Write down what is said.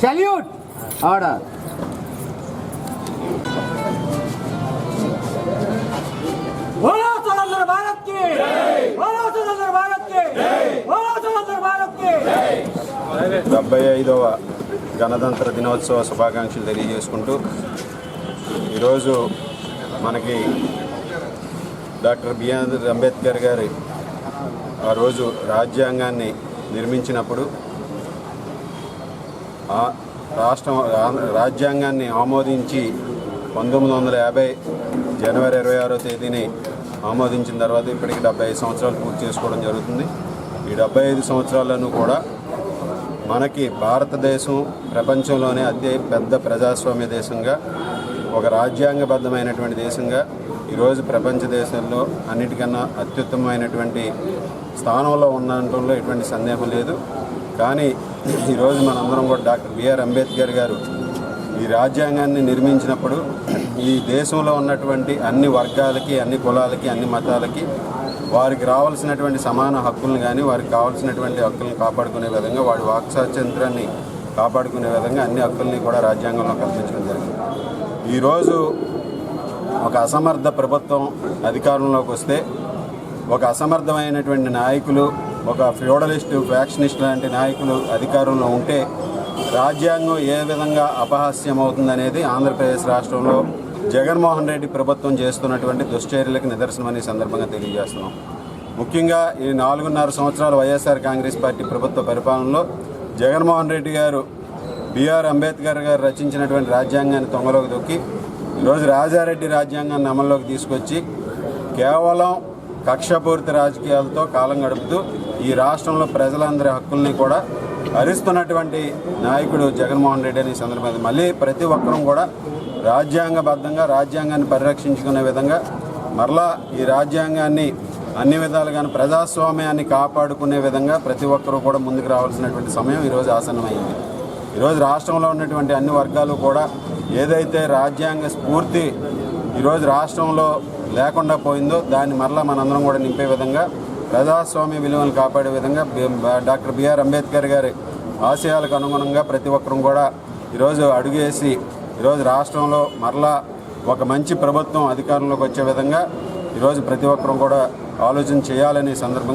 Salute order డెబ్బై ఐదవ గణతంత్ర దినోత్సవ శుభాకాంక్షలు తెలియజేసుకుంటూ ఈరోజు మనకి డాక్టర్ బిఆర్ అంబేద్కర్ గారి ఆ రోజు రాజ్యాంగాన్ని నిర్మించినప్పుడు రాష్ట్రం రాజ్యాంగాన్ని ఆమోదించి పంతొమ్మిది వందల యాభై జనవరి ఇరవై ఆరో తేదీని ఆమోదించిన తర్వాత ఇప్పటికి డెబ్బై ఐదు సంవత్సరాలు పూర్తి చేసుకోవడం జరుగుతుంది. ఈ డెబ్బై ఐదు సంవత్సరాలను కూడా మనకి భారతదేశం ప్రపంచంలోనే అతి పెద్ద ప్రజాస్వామ్య దేశంగా ఒక రాజ్యాంగబద్ధమైనటువంటి దేశంగా ఈరోజు ప్రపంచ దేశాల్లో అన్నిటికన్నా అత్యుత్తమమైనటువంటి స్థానంలో ఉన్నటంలో ఎటువంటి సందేహం లేదు. కానీ ఈరోజు మనందరం కూడా డాక్టర్ బిఆర్ అంబేద్కర్ గారు ఈ రాజ్యాంగాన్ని నిర్మించినప్పుడు ఈ దేశంలో ఉన్నటువంటి అన్ని వర్గాలకి అన్ని కులాలకి అన్ని మతాలకి వారికి రావాల్సినటువంటి సమాన హక్కులను కానీ వారికి కావాల్సినటువంటి హక్కులను కాపాడుకునే విధంగా వాడి వాక్ స్వాతంత్రాన్ని కాపాడుకునే విధంగా అన్ని హక్కుల్ని కూడా రాజ్యాంగంలో కల్పించడం జరిగింది. ఈరోజు ఒక అసమర్థ ప్రభుత్వం అధికారంలోకి వస్తే ఒక అసమర్థమైనటువంటి నాయకులు ఒక ఫ్యూడలిస్టు ఫ్యాక్షనిస్ట్ లాంటి నాయకులు అధికారంలో ఉంటే రాజ్యాంగం ఏ విధంగా అపహాస్యం అవుతుందనేది ఆంధ్రప్రదేశ్ రాష్ట్రంలో జగన్మోహన్ రెడ్డి ప్రభుత్వం చేస్తున్నటువంటి దుశ్చర్యలకు నిదర్శనమని సందర్భంగా తెలియజేస్తున్నాం. ముఖ్యంగా ఈ నాలుగున్నర సంవత్సరాలు వైఎస్ఆర్ కాంగ్రెస్ పార్టీ ప్రభుత్వ పరిపాలనలో జగన్మోహన్ రెడ్డి గారు బిఆర్ అంబేద్కర్ గారు రచించినటువంటి రాజ్యాంగాన్ని తొంగలోకి దొక్కి ఈరోజు రాజారెడ్డి రాజ్యాంగాన్ని అమల్లోకి తీసుకొచ్చి కేవలం కక్షపూరిత రాజకీయాలతో కాలం గడుపుతూ ఈ రాష్ట్రంలో ప్రజలందరి హక్కుల్ని కూడా హరిస్తున్నటువంటి నాయకుడు జగన్మోహన్ రెడ్డి అనే సందర్భంగా మళ్ళీ ప్రతి ఒక్కరూ కూడా రాజ్యాంగబద్ధంగా రాజ్యాంగాన్ని పరిరక్షించుకునే విధంగా మరలా ఈ రాజ్యాంగాన్ని అన్ని విధాలుగాను ప్రజాస్వామ్యాన్ని కాపాడుకునే విధంగా ప్రతి ఒక్కరూ కూడా ముందుకు రావాల్సినటువంటి సమయం ఈరోజు ఆసన్నమైంది. ఈరోజు రాష్ట్రంలో ఉన్నటువంటి అన్ని వర్గాలు కూడా ఏదైతే రాజ్యాంగ స్ఫూర్తి ఈరోజు రాష్ట్రంలో లేకుండా పోయిందో దాన్ని మరలా మనందరం కూడా నింపే విధంగా ప్రజాస్వామ్య విలువలను కాపాడే విధంగా డాక్టర్ బిఆర్ అంబేద్కర్ గారి ఆశయాలకు అనుగుణంగా ప్రతి ఒక్కరూ కూడా ఈరోజు అడుగేసి ఈరోజు రాష్ట్రంలో మరలా ఒక మంచి ప్రభుత్వం అధికారంలోకి వచ్చే విధంగా ఈరోజు ప్రతి ఒక్కరూ కూడా ఆలోచన చేయాలనే సందర్భంగా